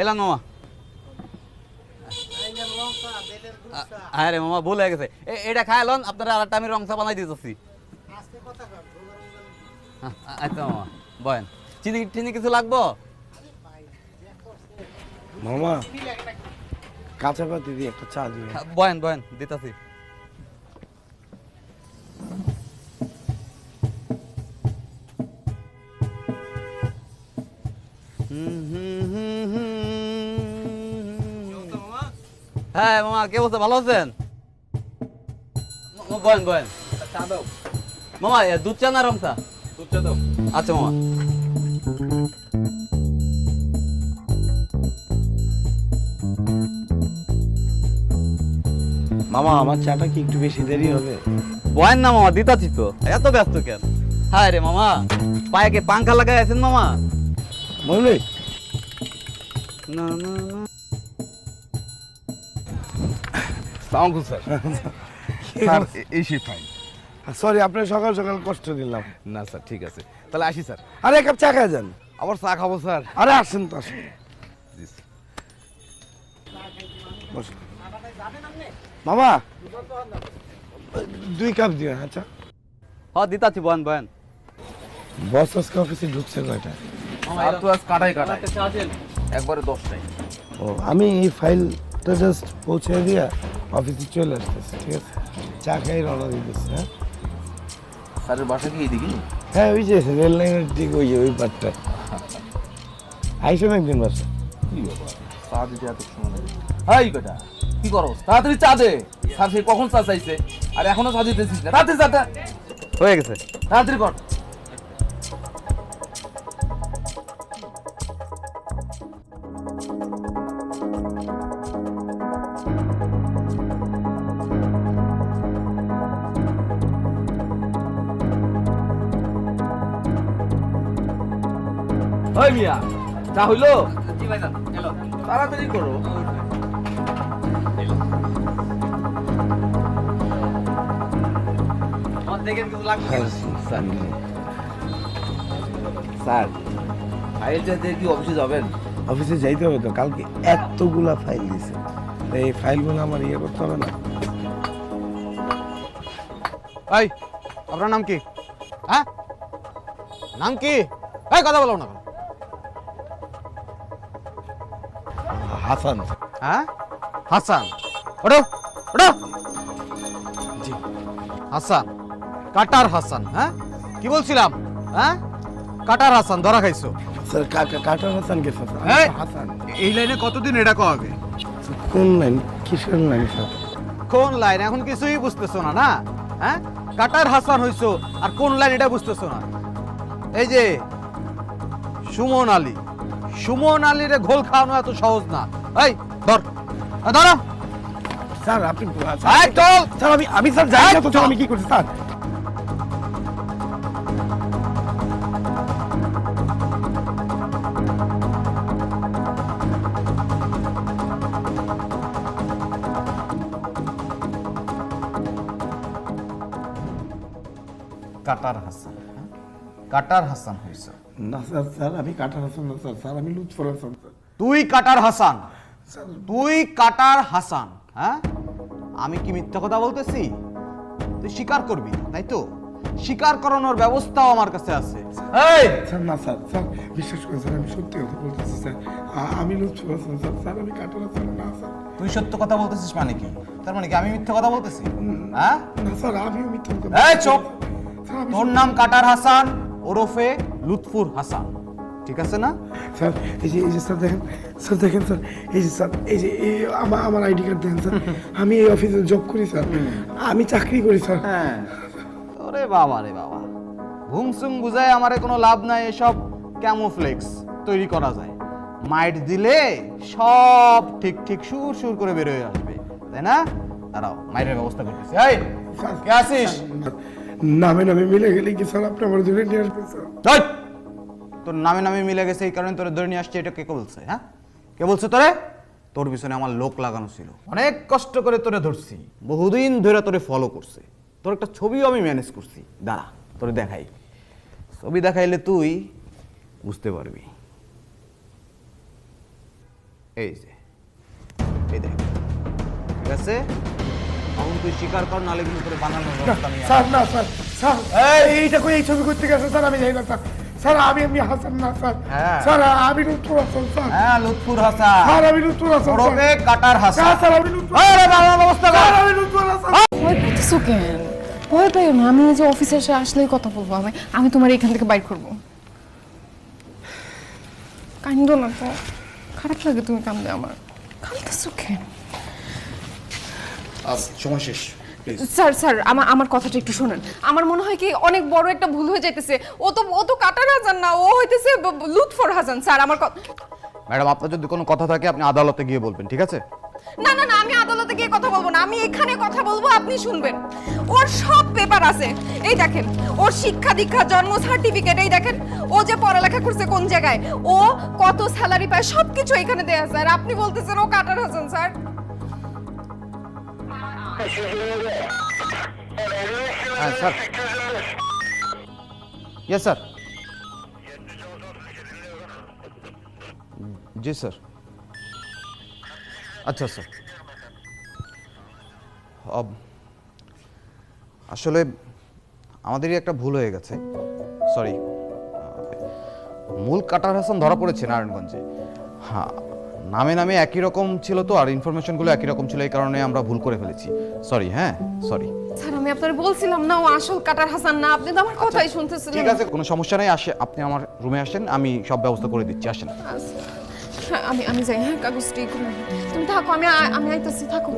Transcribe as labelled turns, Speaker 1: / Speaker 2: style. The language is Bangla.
Speaker 1: এলাম মামা। হ্যাঁ রে মামা ভুল হয়ে গেছে। এটা খাই লন আপনারা আর একটা আমি রংসা বানাই দিতেছি আচ্ছা মামা বয়েন। চিনি টিনি কিছু লাগবো?
Speaker 2: মামা কাঁচা পাতি দিয়ে একটা চা দিবে
Speaker 1: হ্যাঁ, বয়েন বয়েন দিতেছি। হ্যাঁ মামা কে বলছে? ভালো আছেন? বয়েন বয়েন। মামা দুধ চা না রং চা? আচ্ছা মামা।
Speaker 2: মামা আমার চাটা কি একটু বেশি দেরি হবে?
Speaker 1: বয়েন না মামা দিতাছি তো। এত ব্যস্ত কেন? হ্যাঁ রে মামা পায়ে কে পাঙ্খা লাগাই আছেন মামা?
Speaker 2: বুঝলি
Speaker 1: না না না।
Speaker 3: সালামালাইকুম স্যার। স্যার এই সেই ফাইন
Speaker 2: সরি আপনার সকাল সকাল কষ্ট দিলাম
Speaker 3: না স্যার ঠিক আছে। তাহলে আসি স্যার।
Speaker 2: আরে এক কাপ চা খাই যান।
Speaker 3: আবার চা খাব স্যার।
Speaker 2: আরে আসেন তো আসেন। মামা দুই কাপ দিও আচ্ছা।
Speaker 1: হ দিতাছি বয়েন বয়েন।
Speaker 2: বস আজকে অফিসে ঢুকছে কয়টা
Speaker 3: কাটাই কাটাই। একবারে দশটায়।
Speaker 2: ও আমি এই ফাইলটা জাস্ট পৌঁছে দিয়ে অফিসে চলে আসতেছি ঠিক আছে? চা খাই রওনা দিতেছি হ্যাঁ?
Speaker 3: স্যারের বাসা কি এইদিকে?
Speaker 2: হ্যাঁ ওই যে রেল লাইনের ঠিক ওই ওই পাটটায় আইসেন একদিন বাসা।
Speaker 3: কি ব্যাপার? চা দিতে এত সময় লাগে। হাই বেটা কি করো তাড়াতাড়ি চা দে। স্যার সে কখন চা চাইছে? আর এখনও চা দিতেছিস না। তাড়াতাড়ি চাটা
Speaker 1: হয়ে গেছে।
Speaker 3: তাড়াতাড়ি কর। ওই মিয়া চা হইল?
Speaker 1: জি
Speaker 3: তাড়াতাড়ি করো।
Speaker 2: হ্যাঁ,
Speaker 3: স্যার। স্যার ফাইলটা দিয়ে কি অফিসে যাবেন?
Speaker 2: অফিসে যাইতে হবে তো কালকে এতগুলা ফাইল দিছে। এই ফাইলগুলো আমার ইয়ে করতে হবে না?
Speaker 4: এই আপনার নাম কি? হ্যাঁ? নাম কি? এই কথা বলো না
Speaker 2: হাসান।
Speaker 4: হ্যাঁ? হাসান। ওঠো ওঠো। জি। হাসান। কাটার হাসান হ্যাঁ? কি বলছিলাম? হ্যাঁ? কাটার হাসান ধরা খাইছো।
Speaker 2: স্যার কাটার হাসান কে স্যার?
Speaker 4: এই!
Speaker 2: হাসান।
Speaker 4: এই লাইনে কতদিন এটা কবে
Speaker 2: কোন লাইন? কিসের লাইন স্যার?
Speaker 4: কোন লাইন? এখন কিছুই বুঝতেছো না না? হ্যাঁ? কাটার হাসান হইছো আর কোন লাইন এটা বুঝতেছো না? এই যে সুমন আলী। সুমন আলীর ঘোল খাওয়ানো এত সহজ না। এই ধর। ধরো।
Speaker 2: স্যার আপনি স্যার আমি আমি স্যার যাই না তো আমি কি করছি sir.
Speaker 4: Cutter Hasan? Cutter Hasan হইছ
Speaker 2: না স্যার স্যার আমি কাটার হাসান না স্যার স্যার আমি লুৎফর হাসান স্যার।
Speaker 4: তুই কাটার হাসান।
Speaker 2: স্যার।
Speaker 4: তুই কাটার হাসান হ্যাঁ? আমি কি মিথ্যা কথা বলতেছি? তুই স্বীকার করবি তাই তো? স্বীকার করানোর ব্যবস্থাও আমার কাছে আছে।
Speaker 3: এই!
Speaker 2: স্যার না স্যার স্যার বিশ্বাস করুন স্যার আমি সত্যি কথা বলতেছি স্যার। আমি লুৎফর হাসান স্যার স্যার আমি কাটার হাসান না স্যার।
Speaker 4: তুই সত্য কথা বলতেছিস মানে কি? তার মানে কি আমি মিথ্যা কথা বলতেছি? হ্যাঁ?
Speaker 2: না স্যার আমিও মিথ্যা কথা
Speaker 4: এই চুপ! তোর নাম কাটার হাসান ওরফে লুৎফুর হাসান। ঠিক আছে না?
Speaker 2: স্যার এই যে এই যে স্যার দেখেন স্যার দেখেন স্যার এই যে স্যার এই যে এই আমার আমার আইডি কার্ড দেখেন স্যার আমি এই অফিসে জব করি স্যার আমি চাকরি করি স্যার।
Speaker 4: হ্যাঁ। ওরে বাবা রে বাবা। ভুংসুং বুঝায় আমারে কোনো লাভ নাই এসব ক্যামোফ্লেক্স তৈরি করা যায়। মাইট দিলে সব ঠিক ঠিক সুর সুর করে বের হয়ে আসবে। তাই না? দাঁড়াও মাইটের ব্যবস্থা করতেছি। এই কে আসিস
Speaker 2: নামে নামে মিলে গেলে কি স্যার আপনি আমার ধরে নিয়ে আসবেন স্যার
Speaker 4: তোর নামে নামে মিলে গেছে, এই কারণে তোরে ধরে নিয়ে আসছে, এটা কে বলছে হ্যাঁ? কে বলছে তোরে? তোর পিছনে আমার লোক লাগানো ছিল। অনেক কষ্ট করে তোরে ধরছি, বহুদিন ধরে তোরে ফলো করছে। তোর একটা ছবিও আমি ম্যানেজ করছি। দাঁড়া, তোরে দেখাই। ছবি দেখাইলে তুই বুঝতে পারবি। এই যে, এই দেখ। ঠিক আছে? এখন তুই স্বীকার কর নালে কিন্তু করে বানানোর ব্যবস্থা আমি
Speaker 2: স্যার না স্যার স্যার এইটা কই এই ছবি করতে গেছে স্যার আমি যাই না স্যার। স্যার আমি এমনি হাসান না স্যার। স্যার আমি লুৎফুর হাসান স্যার।
Speaker 4: হ্যাঁ লুৎফুর হাসান।
Speaker 2: স্যার আমি Lutfur Hasan sir.
Speaker 4: Cutter Hasan.
Speaker 2: Sir sir আমি লুৎফুর
Speaker 4: আরে বাবা ব্যবস্থা কর।
Speaker 2: আমি লুৎফুর হাসান।
Speaker 5: ভয় পাইতেছো কেন? ভয় পাইও না আমি যে অফিসে এসে আসলেই কথা বলব আমি আমি তোমার এখান থেকে বাইর করব। কান্দো না তো খারাপ লাগে তুমি কান্দে আমার। কান্দতেছো কেন?
Speaker 4: সময় শেষ
Speaker 5: স্যার স্যার আমার আমার কথাটা একটু শোনেন। আমার মনে হয় কি অনেক বড় একটা ভুল হয়ে যাইতেছে। ও তো ও তো কাটার হাজান না ও হইতেছে লুৎফর হাসান স্যার আমার
Speaker 4: ম্যাডাম আপনার যদি কোনো কথা থাকে আপনি আদালতে গিয়ে বলবেন ঠিক আছে?
Speaker 5: না না না আমি আদালতে গিয়ে কথা বলব না আমি এখানে কথা বলব আপনি শুনবেন। ওর সব পেপার আছে। এই দেখেন ওর শিক্ষা দীক্ষা জন্ম সার্টিফিকেট এই দেখেন ও যে পড়ালেখা করছে কোন জায়গায় ও কত স্যালারি পায় সবকিছু এখানে দেয়া স্যার আপনি বলতেছেন ও কাটার হাসান স্যার।
Speaker 4: হ্যাঁ স্যার ইয়েস স্যার জি স্যার আচ্ছা স্যার আসলে আমাদেরই একটা ভুল হয়ে গেছে। সরি মূল কাটার হাসান ধরা পড়েছে নারায়ণগঞ্জে। হ্যাঁ নামে নামে একই রকম ছিল তো আর ইনফরমেশনগুলো একই রকম ছিল এই কারণে আমরা ভুল করে ফেলেছি। সরি হ্যাঁ? সরি
Speaker 5: স্যার আমি আপনার বলছিলাম না ও আসল কাটার হাসান না আপনি তো আমার কথাই শুনতেছিলেন।
Speaker 4: ঠিক আছে কোনো সমস্যা নাই আসে আপনি আমার রুমে আসেন আমি সব ব্যবস্থা করে দিচ্ছি আসেন।
Speaker 5: আচ্ছা। আমি আমি যাই হ্যাঁ কাগজটি তুমি থাকো আমি আমি আইতেছি থাকো।